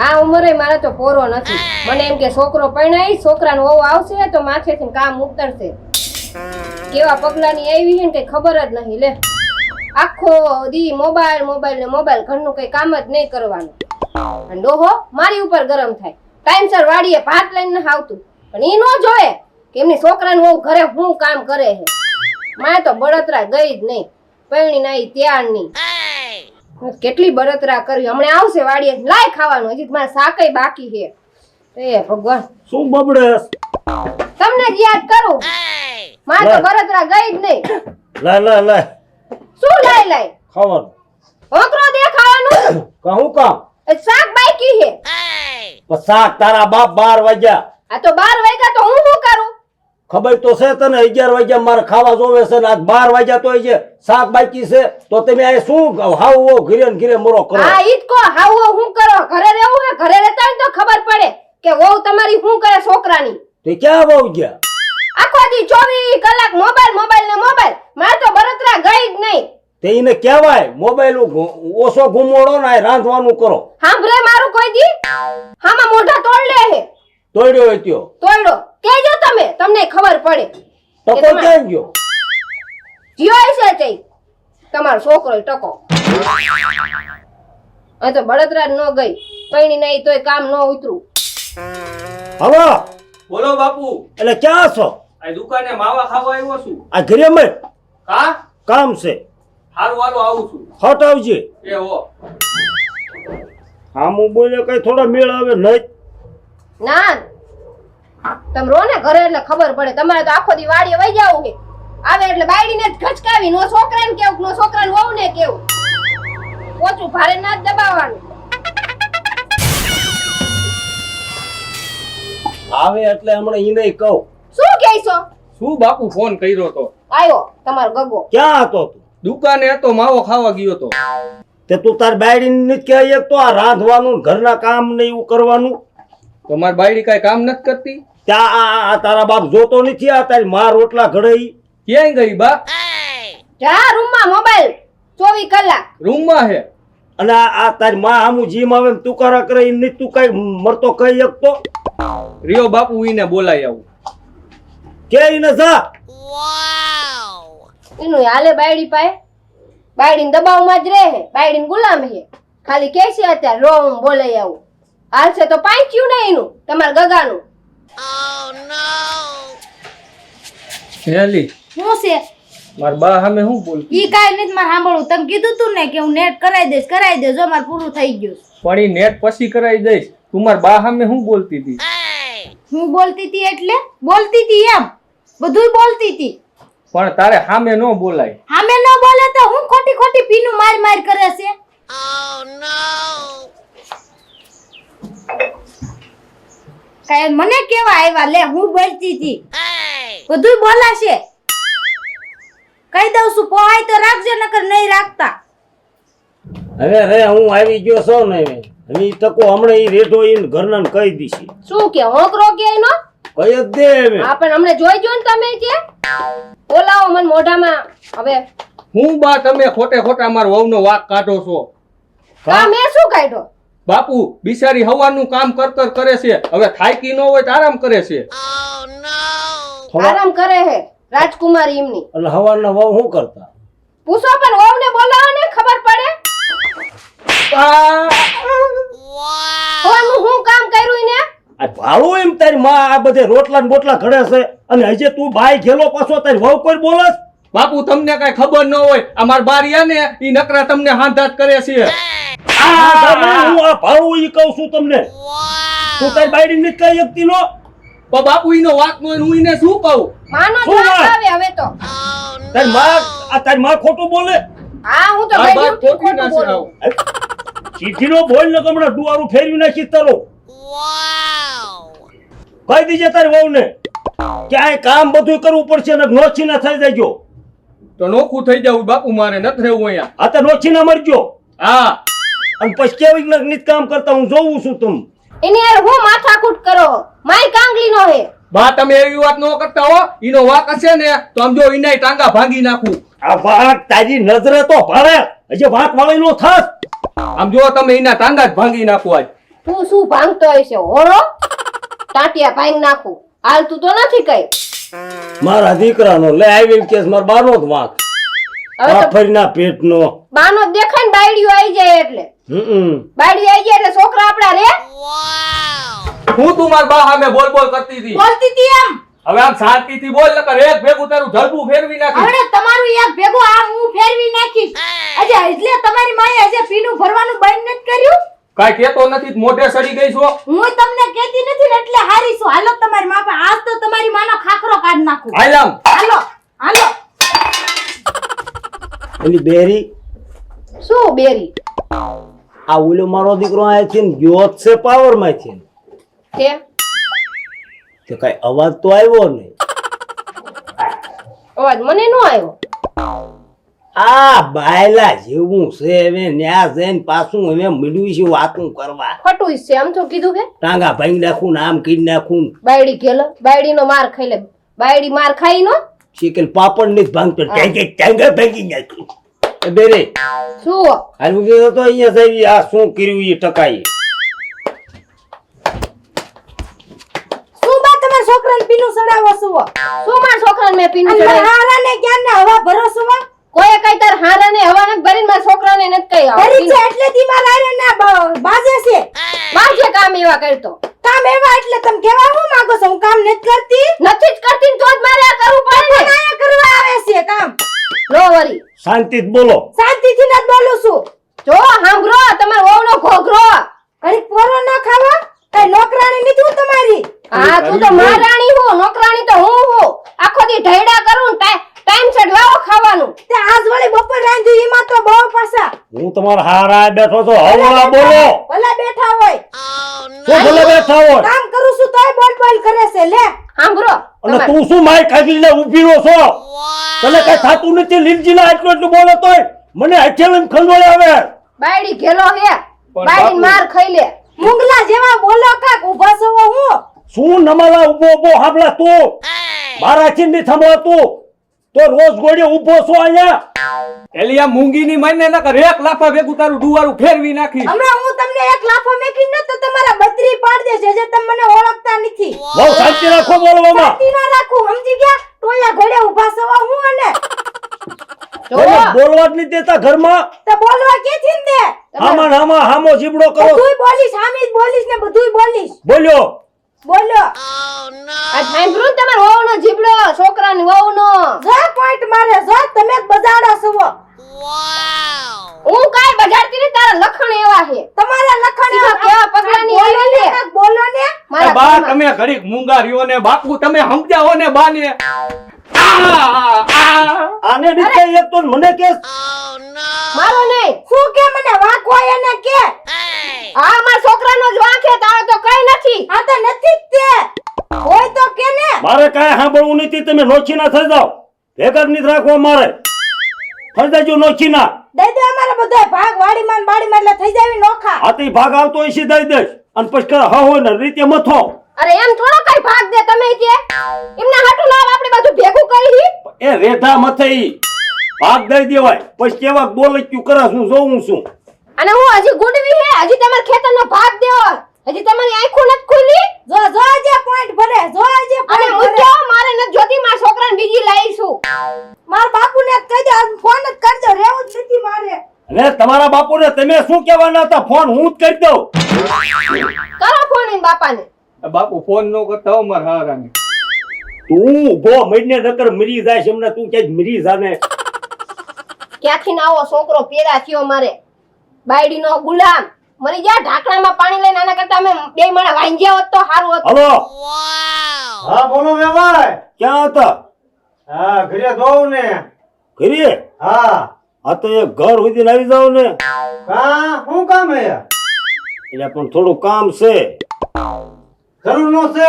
આ ઉંમરે મારે તો પોરો નથી. મને એમ કે છોકરો પરણાઈ છોકરાનો ઓવો આવશે તો માથેથી કામ ઉતરશે. કેવા પગલાની આવી છે ને કઈ ખબર જ નહીં, લે. આખો દી મોબાઈલ મોબાઈલ ને મોબાઈલ ઘરનું કઈ કામ જ નહીં કરવાનું. અને ડોહો, મારી ઉપર ગરમ થાય. ટાઈમસર વાડીએ ભાત લઈને આવતું. પણ ઈ ન જોવે કે એમની છોકરાનું વહુ ઘરે હું કામ કરે છે. મારે તો બળતરા ગઈ જ નહીં. પરણી નાઈ ત્યાર નહીં કેટલી બળતરા કરી. હમણાં આવશે વાડીએ. લાય ખાવાનું. હજી મારે શાકય બાકી છે. એ ભગવાન. શું બબડે? તમને જ યાદ કરું. મારે તો બળતરા ગઈ જ નહીં. લાય લાય લાય. શું લાય લાય? ખાવાનું. હોકરો દેખાવાનું કહું કામ? એ શાક બાકી છે. શાક તારા બાપ બાર વાગ્યા. આ તો બાર વાગ્યા તો હું ખબર તો છે તને અગિયાર વાગ્યા મારે ખાવા જોવે છે ને આજ બાર વાગ્યા તો છે શાક બાકી છે તો તમે આ શું હાવો ઘીરે ને ઘીરે મોરો કરો? હા ઈ કો હાવ હું કરો? ઘરે રહેવું હે? ઘરે રહેતા હોય તો ખબર પડે કે વહુ તમારી શું કરે છોકરાની. તે ક્યાં વહુ ગયા? આખો દી ચોવીસ કલાક મોબાઈલ મોબાઈલ ને મોબાઈલ. મારે તો બરતરા ગઈ જ નહીં. તે એને કહેવાય મોબાઈલ ઓછો ઘુમોડો ને રાંધવાનું કરો. સાંભળે મારું કોઈ દી? હામાં મોઢા તોડ લે હે. તોડ્યો હોય ત્યો તોડો કેજો તમે તમને ખબર પડે ટકો તમારે- ક્યાં ગયો? જીઓ છે તે તમારો છોકરો ટકો. આ તો બળતરા ન ગઈ પૈણી નહીં તોય કામ ન ઉતરું. હવે બોલો બાપુ. એટલે ક્યાં છો? આ દુકાને માવા ખાવા આવ્યો છું. આ ઘરે મે કા? કામ છે. હારું હારું આવું છું. હટ આવજે. એ હો. હા હું બોલ્યો કઈ થોડો મેળ આવે નહીં. ના તમે રો ને ઘરે એટલે ખબર પડે. તમારે તો આખો દી વાડીએ વહી જવું છે. આવે એટલે બાયડીને જ ખચકાવી. નો છોકરાને કેવું નો છોકરાને વહુ ને કેવું? ઓછું ભારે ના જ દબાવવાનું. આવે એટલે હમણાં ઈને કહું. શું કહે છો? શું બાપુ ફોન કર્યો તો? આવ્યો તમારો ગગો. ક્યાં હતો તું? દુકાને હતો માવો ખાવા ગયો તો. તે તું તાર બાયડી ને કહે એક તો આ રાંધવાનું ઘરના કામ ને એવું કરવાનું. તો મારી બાયડી કાઈ કામ નથી કરતી? ત્યાં તારા બાપ જોતો નથી આ તારી માં રોટલા ઘડાઈ. ક્યાંય ગઈ બા? જા રૂમમાં મોબાઈલ ચોવીસ કલાક. રૂમમાં હે? અને આ તારી માં આમું જીમ આવે ને તું કરા કરે નહીં તું કઈ મરતો કઈ એક તો રિયો બાપુ ઈને બોલાય આવું. કે ઈને જા. એનું હાલે બાયડી પાય બાયડીને દબાવમાં જ રહે બાયડીને ગુલામ હે. ખાલી કે છે અત્યારે રોમ બોલાય બોલાઈ આવું. હાલશે તો પાંચ્યું ને એનું તમારા ગગાનું. હેલી શું છે? મારા બા સામે શું બોલ? ઈ કાઈ નથી મારે સાંભળવું. તમે કીધું તું ને કે હું નેટ કરાવી દઈશ કરાવી દેજો જો મારે પૂરું થઈ ગયું પણ ઈ નેટ પછી કરાવી દઈશ. તું માર બા સામે શું બોલતી હતી? હું બોલતી હતી એટલે? બોલતી હતી એમ? બધુંય બોલતી હતી. પણ તારે સામે ન બોલાય. સામે ન બોલે તો હું ખોટી ખોટી પીનું માર માર કરે છે? કાંઈ મને કેવા આવ્યા લે હું બોલતી હતી બધુંય બોલાશે. કહી દઉં છું પોહાય તો રાખજો નકર નહીં રાખતા. હવે રે હું આવી ગયો છો ને હવે. હવે ઈ તકો હમણાં ઈ રેઢો ઈ ઘરના કહી દીધી શું કે હોકરો કે એનો? કઈ જ દે હવે. હા પણ હમણાં જોઈ જો ને તમે કે? બોલાવો મને મોઢામાં. હવે. હું બા તમે ખોટે ખોટા માર વહુનો વાક કાઢો છો? કા મેં શું કાઢ્યો? બાપુ બિચારી હવાનું કામ કરતર કરે છે. હવે થાકી નો હોય તો આરામ કરે છે. આરામ કરે હે રાજકુમારી એમની. એટલે હવાના વાવ શું કરતા? પૂછો પણ વહુને બોલાવો ને ખબર પડે? હું કામ કર્યું ને આ ભાડું એમ તારી માં આ બધે રોટલા ને બોટલા ઘડે છે. અને હજે તું બાઈ ગેલો પાછો તારી વહુ કોઈ બોલસ બાપુ તમને કઈ ખબર ન હોય અમાર બારિયા ને ઈ નકરા તમને હાંધાત કરે છે. હું આ ભાડું ઈ કહું છું તમને. તું તારી બાયડી ને કઈ શકતી નો બાપુ ઈનો વાક નો હું ઈને શું કહું? માનો વાત? આવે હવે તો. તારી માં આ તારી માં ખોટું બોલે? હા હું તો ભાઈ ખોટી ના બોલું. ચીઠી નો બોલ ને હમણાં ડુઆરું ફેરવી નાખી તારો. કહી દીજે તારી વહુ ને ક્યાંય કામ બધું કરવું પડશે ને નોછી ના થઈ જાય તો નોખું થઈ જવું બાપુ મારે નથી રહેવું અહીંયા. આ તો નોછી ના મરજો. હા. અને પછી કેવી લગ્નિત કામ કરતા હું જોઉં છું તમ. એને યાર હું માથાકૂટ કરો? માય કાંગલી નો હે. બા તમે એવી વાત ન કરતા હો. ઈનો વાક હશે ને તો આમ જો ઈનાય ટાંગા ભાંગી નાખું. આ વાત તારી નજરે તો ભરે. હજી વાત વાળી નો થાસ આમ જો તમે ઈના ટાંગા જ ભાંગી નાખો આજ. તું શું ભાંગતો હશે હોળો? ટાટિયા ભાંગ નાખું. હાલતું તો નથી કઈ. મારા દીકરાનો લે આવી કેસ મારા બાનો જ વાંક. હવે પેટનો. બાનો દેખાય ને બાયડીઓ આવી જાય એટલે. હમ બાયડી આવી જાય એટલે છોકરા આપડા રે. હું તું માર બા સામે બોલ બોલ કરતી હતી. બોલતી હતી એમ. હવે આમ શાંતિથી બોલ નકર એક ભેગું તારું જડબું ફેરવી નાખી હવે તમારું એક ભેગું આમ હું ફેરવી નાખીશ. અજે એટલે તમારી માએ હજે પીનું ભરવાનું બંધ નથી કર્યું? કાઈ કેતો નથી મોઢે સડી ગઈ છો? હું તમને કેતી નથી એટલે હારી છું. હાલો તમારી માપે. આજ તો તમારી માનો ખાખરો કાઢ નાખું. હાલો હાલો હાલો. એની બેરી? શું બેરી? આ ઓલો મારો દીકરો આયા છે ને ગયો જ છે પાવરમાંથી કે તો કઈ અવાજ તો આવ્યો નહીં. અવાજ મને નો આવ્યો? આ બાયલા જેવું છે હવે ન્યા જઈને પાછું હવે મળ્યું છે વાતું કરવા. ખોટું છે આમ તો કીધું કે? ટાંગા ભાઈ નાખું નામ આમ કરી નાખું બાયડી ઘેલો બાયડી નો માર ખાઈ લે. બાયડી માર ખાઈ નો? શીકેલ પાપડ ને ભાંગતો ટાંગે ટાંગા ભાંગી નાખ્યું એ બેરે. શું? હાલ મૂકી તો અહીંયા સાહેબ આ શું કર્યું એ ટકાઈ શું બા તમારા છોકરાને પીનું સડાવો છો? શું માર છોકરાને મેં પીનું અને હારાને ક્યાં ને હવા ભરોસો વા કોઈ કઈ તાર હારા ને હવા નથી ભરીને મારા છોકરાને નથી કઈ ભરી છે એટલે તી મારા હારે ના બાજે છે. બાજે કામ એવા કરતો. કામ એવા એટલે તમે કેવા હું માંગો છો? હું કામ નથી કરતી? નથી જ કરતી તો નો શાંતિ બોલો. શાંતિથી ન બોલું છું. જો સાંભળો તમારો ઓવનો ઘોઘરો. ઘડીક પોરો ના ખાવા કઈ નોકરાણી નથી હું તમારી? હા તું તો મહારાણી હો નોકરાણી તો હું હો. આખો દી ઢૈડા કરું ને ટાઈમ સેટ લાવો ખાવાનું. તે આજ વળી બપોર રાંધ્યું એમાં તો બહુ પાસા હું તમારા હારા બેઠો છો. હવળા બોલો. ભલે બેઠા હોય. શું ભલે બેઠા હોય? કામ કરું છું તોય બોલ બોલ કરે છે લે. સાંભળો. અને. તું શું માય ખાધી લે ઊભી રહો છો તને કઈ થાતું નથી? લીલજીલા એટલું એટલું બોલો તોય? મને હાથે ખંડોળે આવે. બાયડી ઘેલો હે. બાયડી માર ખાઈ લે. મુંગલા જેવા બોલો કાક ઊભા છો હું? શું નમાલા ઊભો ઊભો હાબલા તું. મારા ચીંડી થંભળા તું તો રોજ ગોળે ઊભો છો અહીંયા? એલી આ મૂંગીની માઈને નકર એક લાફા ભેગું તારું ડુવારું ફેરવી નાખી. હમણાં હું તમને એક લાફો મેકી ન તો તમારા બત્રી પાડ દેશે જે તમે મને ઓળખતા નથી. બહુ શાંતિ રાખો બોલવામાં. શાંતિ ના રાખું સમજી ગયા? ટોયા ઘોડે ઊભા છો હું અને. જો બોલવા જ નહીં દેતા ઘરમાં? તો બોલવા કેથી ને દે હામા હામા હામો જીબડો કરો. બધુંય બોલીશ હામી જ બોલીશ ને બધું બોલીશ. બોલ્યો. બોલો. આ સાંભળ્યું તમાર તમારો વહુનો જીબડો છોકરાની વહુનો. જો પોઈન્ટ મારે જો તમે જ બજાડો છો. હું કાઈ બજારતી નહીં તારા લખણ એવા છે. તમારા લખણ એવા કેવા પગલાની બોલો આવી ને લે. બોલો ને. મારા બા. તમે ઘડીક રહ્યો ને બાપુ તમે સમજાવો ને બાને. આ, આ. આને રીતે એક તો મને કે મારો નહીં. શું કે મને? વાંક હોય એને કે? આ માર છોકરાનો જ વાંક છે તારો તો કઈ નથી. આ તો નથી જ તે. હોય તો કે ને મારે કાંઈ સાંભળવું નથી તમે નોખી ના થઈ જાવ ભેગર જ રાખવા મારે. થઈ જાજો નોખી ના દઈ દે અમારે બધા ભાગ વાડીમાં બાડી માં એટલે થઈ જાવી નોખા. આથી ભાગ આવતો હોય છે દઈ દઈશ. અને પછી હા હોય ને રીતે મથો. અરે એમ થોડો કઈ ભાગ દે તમે કે? એમને હાટુ લાવ આપણે બધું ભેગું કરી એ રેધા મથઈ ભાગ દઈ દેવાય પછી કેવા બોલે ક્યુ કરે હું જોઉં છું. અને હું હજી ગુડવી હે હજી ખેતર ખેતરનો ભાગ દેવો. હજી તમારી આંખો નથી ખુલી જો જો જે પોઈન્ટ ભરે જો જે અને હું તો મારે નથી જોતી મારા છોકરાને બીજી લાવીશું માર બાપુને ને કહી દે ફોન જ કરજો રેવું જ નથી મારે. અરે તમારા બાપુને તમે શું કહેવાના હતા? ફોન હું જ કરી દઉં. કરો ફોન એમ બાપાને. બાપુ ફોન નો કરતા હો મારા હારાને. તું ઊભો મહિને નકર મરી જાય છે એમને તું ક્યાંક મરી જાને? ક્યાંથી ના આવો? છોકરો પેરા થયો મારે. બાયડીનો ગુલામ. મરી જા ઢાકણામાં પાણી લઈને આના કરતા અમે બે માણા વાંજ્યા હોત તો સારું હતું. હલો? હા બોલો વેવાય. ક્યાં હતા? હા ઘરે જોઉં ને. ઘરે? હા. આ તો એ ઘર સુધી આવી જાવ ને. કા શું કામ હે? એટલે પણ થોડું કામ છે. જરૂર નો છે?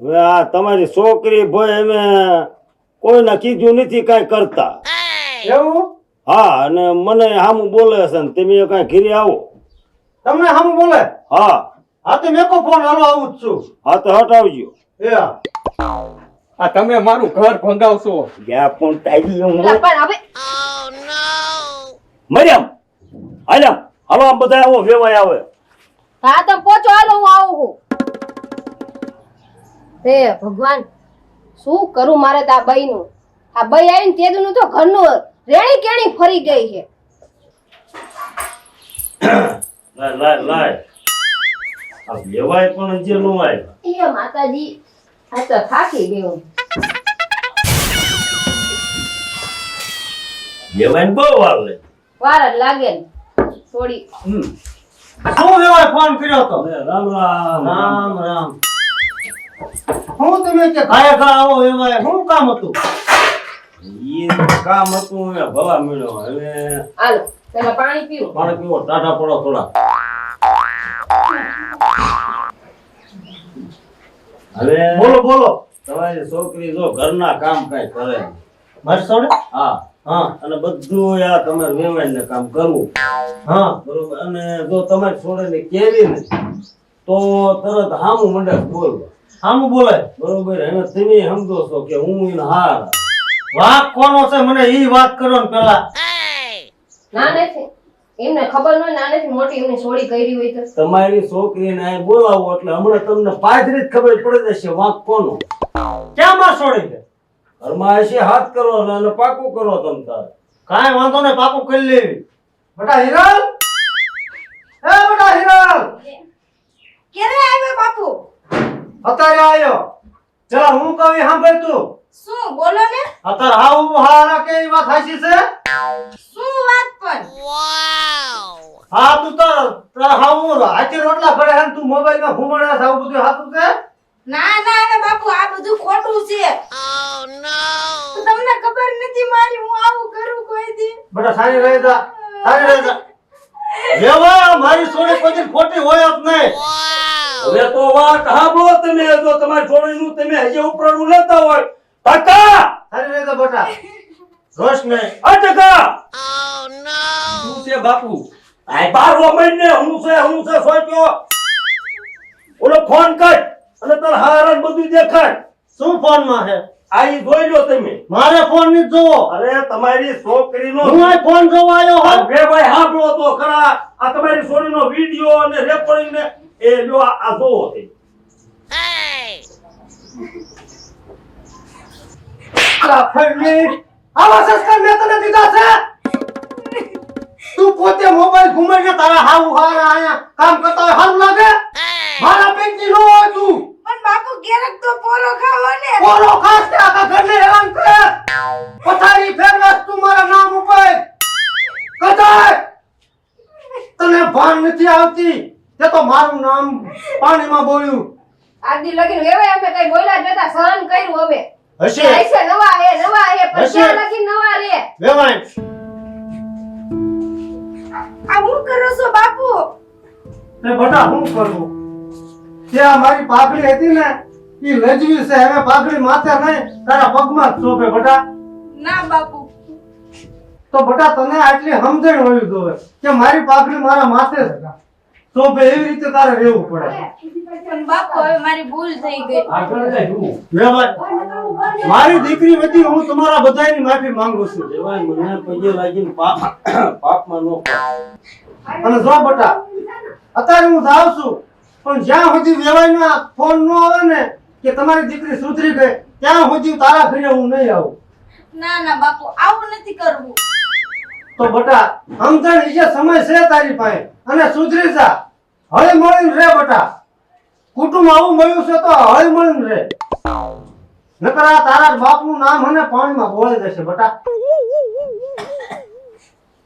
હવે આ તમારી છોકરી ભાઈ અમે કોઈને કીધું નથી કઈ કરતા. એવું? હા અને મને હામું બોલે છે ને તમે કઈ ઘરે આવો. તમને હમ બોલે? હા. હા તો મેકો ફોન હાલો આવું જ છું. હા તો હટાવજો. એ હા. આ તમે મારું ઘર ભંગાવશો. ગયા પણ ટાઈડી હું પણ હવે મરિયમ હાલ્યા હાલો આમ બધા આવો વેવાય આવે. હા તો પોચો હાલો હું આવું છું. હે ભગવાન શું કરું મારે તો આ બઈનું? આ બઈ આવીને તેદુનું તો ઘરનું રેણી કેણી ફરી ગઈ છે. લાય લાય લાય. આ લેવાય પણ હજી નો આવ્યા એ માતાજી આ તો થાકી ગયું. લેવાય બહુ વાર લે વાર જ લાગે ને. થોડી. હમ. શું લેવાય ફોન કર્યો તો? રામ રામ. રામ રામ. હું તમે કે ખાયા ખા આવો એમાં શું કામ હતું? ઈ કામ હતું એ ભવા મળ્યો હવે હાલો પેલા પાણી પીઓ. પાણી પીઓ ટાટા પડો થોડા. હવે બોલો બોલો. તમારી છોકરી જો ઘરના કામ કઈ કરે મરસોડે હા. હા. અને બધું આ તમારે વેવાઈને કામ કરવું. હા. બરોબર? અને જો તમારી છોડેને કેવી ને તો તરત હામું મંડે બોલવા આમ બોલે? બરોબર એને તમે સમજો છો કે હું એને હાર. વાક કોનો છે? મને ઈ વાત કરો ને પેલા. નાનેથી એમને ખબર ન હોય નાનેથી મોટી એમની સોડી કરી હોય તો. તમારી છોકરીને અહીં બોલાવો એટલે હમણાં તમને પાદરી જ ખબર પડી જશે વાંક કોનો. ક્યાં માં છોડી દે ઘરમાં હશે હાથ કરો ને અને પાકું કરો તમ તાર. કાંઈ વાંધો નહીં પાકું કરી લેવી. બટા હિરલ? એ બટા હિરલ? કેરે આવ્યો બાપુ? અત્યારે આવ્યો ચલા હું કહું સાંભળ તું. શું બોલો ને? અત્યારે હાવ હારા કે વાત હાચી છે? શું વાત પણ? હા તું તો હા હું હાચી રોટલા ઘડે હે તું મોબાઈલમાં ઘુમાડે છે આવું બધું હાતું છે? ના ના હવે બાપુ આ બધું ખોટું છે. તો તમને ખબર નથી મારી હું આવું કરું કોઈ દી? બેટા સારી રહે જા સારી રહે જા. લેવા મારી સોળી કોઈ ખોટી હોય જ નહીં. હવે તો વાત સાંભળો તમે જો તમારી છોકરીનું તમે હજે ઉપરાણું લેતા હોય. બટા અરે રે તો બટા રોશ ને અટકા ઓ નો શું છે બાપુ? આ બારવો મહિને હું છે હું છે સોચ્યો. ઓલો ફોન કર અને તર હારણ બધું દેખાય. શું ફોનમાં છે? આઈ જોઈ લો તમે. મારે ફોનની જોવો. અરે તમારી છોકરીનો હું આ ફોન જોવા આવ્યો હોઉં? બે ભાઈ સાંભળો તો ખરા. આ તમારી છોરીનો વિડિયો અને રેકોર્ડિંગ ને એ લ્યો આ જોવો તે કાફરની આવા સંસ્કાર મેં તને દીધા છે? તું પોતે મોબાઈલ ઘુમાઈને તારા હાવ હારા આયા કામ કરતા હોય સારું લાગે? મારા પેટની નો હોય તું. પણ બાપુ ગેરક તો પોરો ખાવો ને. પોરો ખાસ કે આખા ઘરને હેરાન કરે. પથારી ફેરવાસ તું મારા નામ ઉપર. કદાય તને ભાન નથી આવતી. તે તો મારું નામ પાણીમાં બોલ્યું. આજી લગીન વેવાય અમે કઈ બોલ્યા જ નતા. સહન કર્યું અમે. હશે. હશે નવા હે નવા હે પછી. લગીન નવા રે વેવાય. આ હું કરો છો બાપુ? તે બટા હું કરું? તે આ મારી પાઘડી હતી ને ઈ લજવી છે. હવે પાઘડી માથે નહીં તારા પગમાં જ ચોપે બટા. ના બાપુ. તો બટા તને આટલી સમજણ હોવી જોઈએ કે મારી પાઘડી મારા માથે ચોપે એવી રીતે તારે રહેવું પડે. પણ બાપુ હવે મારી ભૂલ થઈ ગઈ. આગળ જાય હું વેવાય મારી દીકરી વતી હું તમારા બધાની માફી માંગુ છું. દેવાય મને પગે લાગીને પાપ પાપમાં નો અને જો બટા અત્યારે હું જાઉં છું પણ જ્યાં સુધી વેવાયના ફોન નો આવે ને કે તમારી દીકરી સુધરી ગઈ ત્યાં સુધી તારા ઘરે હું નહીં આવું. ના ના બાપુ આવું નથી કરવું. તો બટા સમજણ જે સમય છે તારી પાસે. અને સુધરી જા. હળી મળીને રે બટા. કુટુંબ આવું મળ્યું છે તો હળી મળીને રે. નકર આ તારા બાપનું નામ અને પાણીમાં બોળી દેશે બટા.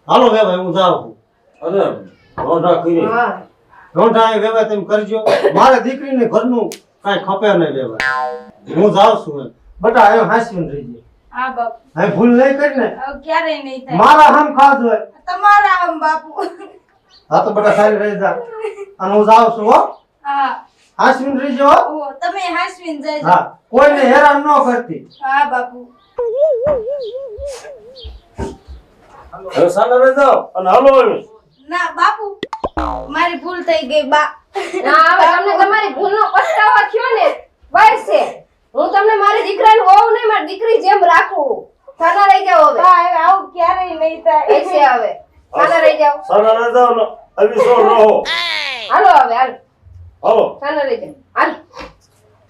હાલો વે ભાઈ હું જાઉં. છું અરે રોઢા કરી. હા. રોંઢા એ વેવાય તેમ કરજો. મારે દીકરીને ઘરનું કાંઈ ખપે નહીં વેવાય. હું જાઉં છું બટા હવે હાંસવીને રહીજે. હા બાપુ. હવે ભૂલ નહીં કરી ને? ક્યારે ક્યારેય નહીં થાય. મારા હમ હોય. તમારા આમ બાપુ. હા તો બટા સારી રહી જા. અને હું જાઉં છું હો. હા. હાંસવીને રહીજો હો. ઓ તમે હાસવીન જજો હા કોઈને હેરાન ન કરતી. હા બાપુ. હવે સાલા રહી જાઓ અને હલો ના બાપુ. મારી ભૂલ થઈ ગઈ બા. ના હવે તમને તમારી ભૂલનો પસ્તાવો થયો ને વર્ષે છે. હું તમને મારી દીકરાનું હોઉં નહીં મારી દીકરી જેમ રાખું. થાના રહી જાઓ હવે. હા હવે આવું ક્યારેય નહીં થાય. એ છે હવે. થાના રહી જાઓ. થાના રહી જાઓ ને અવિસોડ રહો. હાલો હવે હાલો. હાલો. થાના રહી જાય